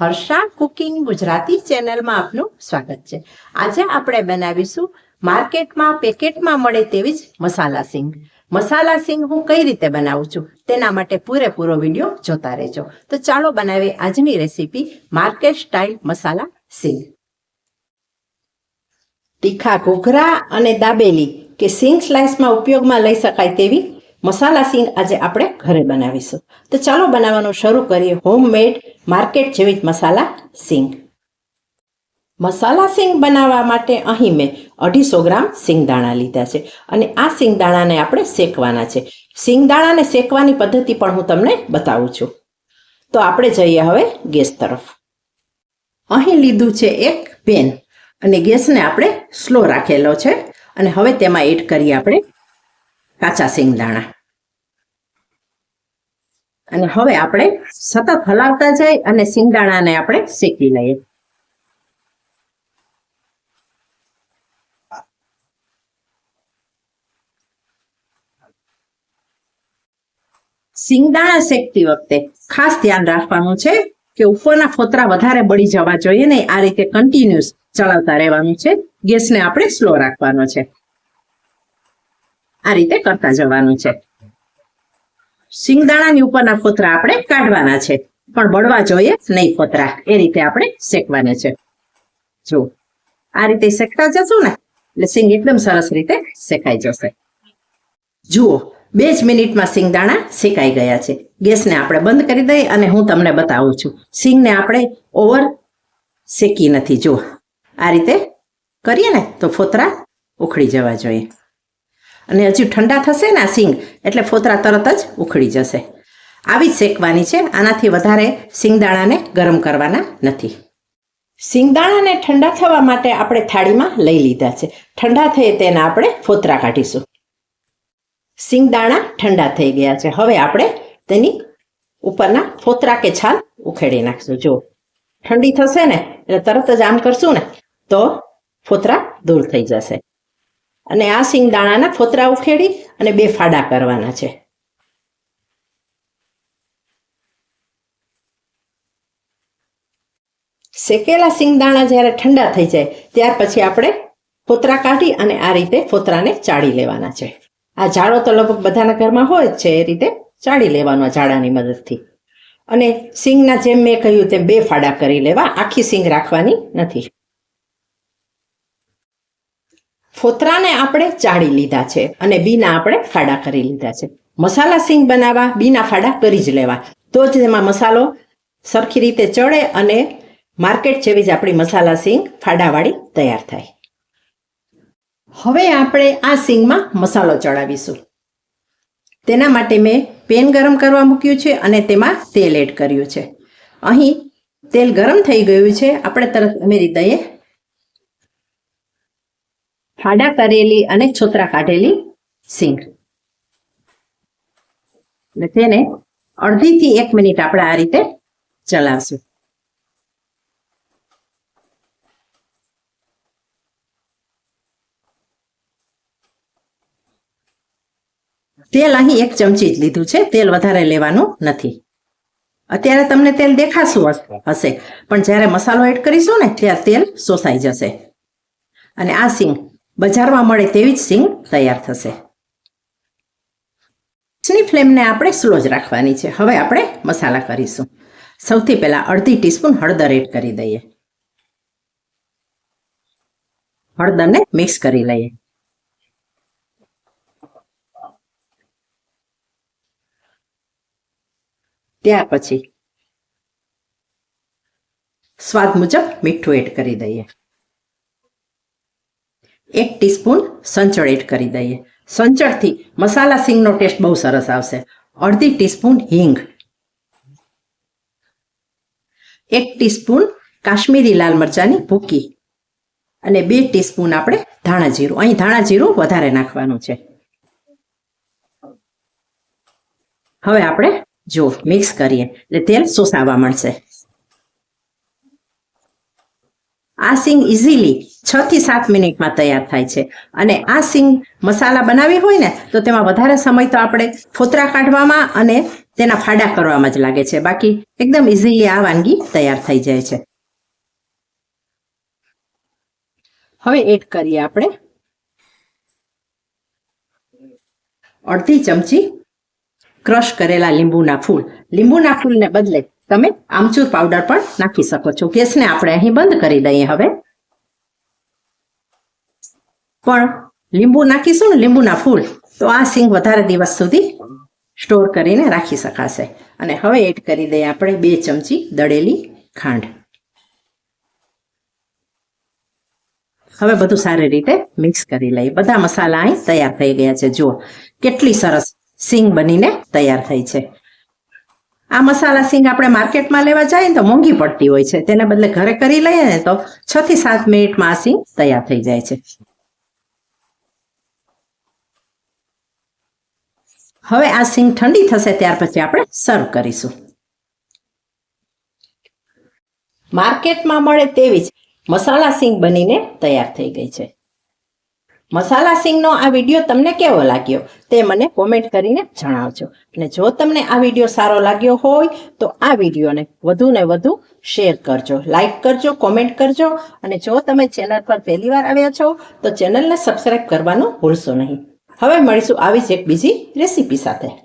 Harsha cooking Gujarati ચેનલમાં આપનું સ્વાગત છે. આજે આપણે બનાવીશું માર્કેટમાં પેકેટમાં મળે તેવી જ મસાલા સિંગ. મસાલા સિંગ હું કઈ રીતે બનાવું છું તેના માટે પૂરેપૂરો વીડિયો જોતા રહેજો. તો ચાલો બનાવીએ આજની રેસીપી માર્કેટ સ્ટાઇલ મસાલા સિંગ. તીખા ઘૂઘરા અને દાબેલી કે સિંગ સ્લાઇસમાં ઉપયોગમાં લઈ શકાય તેવી મસાલા સીન આજે આપણે ઘરે બનાવીશું. તો ચાલો બનાવવાનું શરૂ કરીએ. હોમમેડ માર્કેટ જેવી જ મસાલા સિંગ. મસાલા સિંગ બનાવવા માટે અહીં મેં અઢીસો ગ્રામ સિંગદાણા લીધા છે અને આ સિંગદાણાને આપણે શેકવાના છે. સિંગદાણાને શેકવાની પદ્ધતિ પણ હું તમને બતાવું છું. તો આપણે જઈએ હવે ગેસ તરફ. અહીં લીધું છે એક પેન અને ગેસને આપણે સ્લો રાખેલો છે અને હવે તેમાં એડ કરીએ આપણે કાચા સિંગદાણા અને હવે આપણે સતત હલાવતા જઈ અને સિંગદાણાને આપણે શેકી લઈએ. સિંગદાણા શેકતી વખતે ખાસ ધ્યાન રાખવાનું છે કે ઉપરના ફોતરા વધારે બળી જવા જોઈએ નહીં આ રીતે કન્ટિન્યુઅસ ચલાવતા રહેવાનું છે. ગેસને આપણે સ્લો રાખવાનો છે. આ રીતે કરતા જવાનું છે. સિંગદાણાની ઉપરના ફોતરા આપણે કાઢવાના છે. પણ બળવા જોઈએ નહીં ફોતરા એ રીતે આપણે શેકવાના છે. જો, આ રીતે શેકતા જશું ને, એટલે સિંગ એકદમ સરસ રીતે શેકાઈ જશે. જુઓ, બે જ મિનિટમાં સિંગદાણા શેકાઈ ગયા છે. ગેસને આપણે બંધ કરી દઈએ અને હું તમને બતાવું છું. સિંગને આપણે ઓવર શેકી નથી. જુઓ, આ રીતે કરીએ ને, તો ફોતરા ઉખડી જવા જોઈએ. અને હજુ ઠંડા થશે ને આ સિંગ, એટલે ફોતરા તરત જ ઉખડી જશે. આવી જ શેકવાની છે, આનાથી વધારે સિંગદાણાને ગરમ કરવાના નથી. સિંગદાણાને ઠંડા થવા માટે આપણે થાળીમાં લઈ લીધા છે. ઠંડા થઈએ તેના આપણે ફોતરા કાઢીશું. સિંગદાણા ઠંડા થઈ ગયા છે. હવે આપણે તેની ઉપરના ફોતરા કે છાલ ઉખેડી નાખશું. જો ઠંડી થશે ને, એટલે તરત જ આમ કરશું ને, તો ફોતરા દૂર થઈ જશે. અને આ સિંગદાણાના ફોતરા ઉખેડી અને બે ફાડા કરવાના છે. શેકેલા સિંગદાણા જ્યારે ઠંડા થઈ જાય, ત્યાર પછી આપણે ફોતરા કાઢી અને આ રીતે ફોતરાને ચાળી લેવાના છે. આ ઝાડો તો લગભગ બધાના ઘરમાં હોય જ છે, એ રીતે ચાળી લેવાનો ઝાડાની મદદથી. અને સિંગના જેમ મેં કહ્યું તેમ બે ફાડા કરી લેવા, આખી સિંગ રાખવાની નથી. ફોતરાને આપણે ચાળી લીધા છે અને બીના આપણે ફાડા કરી લીધા છે. મસાલા સિંગ બનાવવા, બીના ફાડા કરી જ લેવા. તો જ તેમાં મસાલો સરખી રીતે ચડે અને માર્કેટ જેવી જ આપણી મસાલા સિંગ ફાડાવાળી તૈયાર થાય. હવે આપણે આ સિંગમાં મસાલો ચડાવીશું. તેના માટે મેં પેન ગરમ કરવા મૂક્યું છે અને તેમાં તેલ એડ કર્યું છે. અહીં તેલ ગરમ થઈ ગયું છે. આપણે તરત ઉમેરી દઈએ. ફાડા કરેલી અને છોતરા કાઢેલી સિંગ. અને તેને અડધીથી એક મિનિટ આપણે આ રીતે ચલાવશું. તેલ અહીં એક ચમચી જ લીધું છે, તેલ વધારે લેવાનું નથી. અત્યારે તમને તેલ દેખાશું હશે. પણ જ્યારે મસાલો એડ કરીશું ને, ત્યારે તેલ શોષાઈ જશે. અને આ સિંગ બજારમાં મળે તેવી જ સિંગ તૈયાર થશે. ગેસની ફ્લેમને આપણે સ્લો જ રાખવાની છે. હવે આપણે મસાલા કરીશું. સૌથી પહેલા અડધી ટીસ્પૂન હળદર એડ કરી દઈએ. હળદરને મિક્સ કરી લઈએ. ત્યાર પછી સ્વાદ મુજબ મીઠું એડ કરી દઈએ. એક ટીસ્પૂન સંચળ એડ કરી દઈએ. સંચળથી મસાલા સિંગનો ટેસ્ટ બહુ સરસ આવશે. અડધી ટીસ્પૂન હિંગ. એક ટીસ્પૂન કાશ્મીરી લાલ મરચાની ભૂકી. અને બે ટીસ્પૂન આપણે ધાણા જીરું. અહીં ધાણા જીરું વધારે નાખવાનું છે. હવે આપણે જો મિક્સ કરીએ એટલે તેલ સોસાવા મળશે. આ સિંગ ઇઝીલી છ થી સાત મિનિટમાં તૈયાર થાય છે. અને આ સિંગ મસાલા બનાવી હોય ને, તો તેમાં વધારે સમય તો આપણે ફોતરા કાઢવામાં અને તેના ફાડા કરવામાં જ લાગે છે. બાકી એકદમ ઇઝીલી આ વાનગી તૈયાર થઈ જાય છે. હવે એડ કરીએ આપણે. અડધી ચમચી ક્રશ કરેલા લીંબુના ફૂલ. લીંબુના ફૂલને બદલે તમે આમચૂર પાવડર પણ નાખી શકો છો. ગેસને આપણે અહીં બંધ કરી દઈએ હવે. પણ લીંબુ નાખીશું ને લીંબુના ફૂલ, તો આ સિંગ વધારે દિવસ સુધી સ્ટોર કરીને રાખી શકાશે. અને હવે એડ કરી દઈએ આપણે બે ચમચી દળેલી ખાંડ. હવે બધું સારી રીતે મિક્સ કરી લઈએ. બધા મસાલા અહીં તૈયાર થઈ ગયા છે. જુઓ, કેટલી સરસ સિંગ બનીને તૈયાર થઈ છે. આ મસાલા સિંગ આપણે માર્કેટમાં લેવા જઈએ ને તો મોંઘી પડતી હોય છે. તેના બદલે ઘરે કરી લઈએ ને તો છ થી સાત મિનિટમાં આ સિંગ તૈયાર થઈ જાય છે. હવે આ સિંગ ઠંડી થશે ત્યાર પછી આપણે સર્વ કરીશું. માર્કેટમાં મળે તેવી જ મસાલા સિંગ બનીને તૈયાર થઈ ગઈ છે. મસાલા સિંગનો આ વીડિયો તમને કેવો લાગ્યો તે મને કોમેન્ટ કરીને જણાવજો. અને જો તમને આ વીડિયો સારો લાગ્યો હોય તો આ વિડીયોને વધુ ને વધુ શેર કરજો. લાઈક કરજો કોમેન્ટ કરજો. અને જો તમે ચેનલ પર પહેલી વાર આવ્યા છો તો ચેનલને સબસ્ક્રાઈબ કરવાનું ભૂલશો નહીં. હવે મળીશું આવી જ એક બીજી રેસીપી સાથે.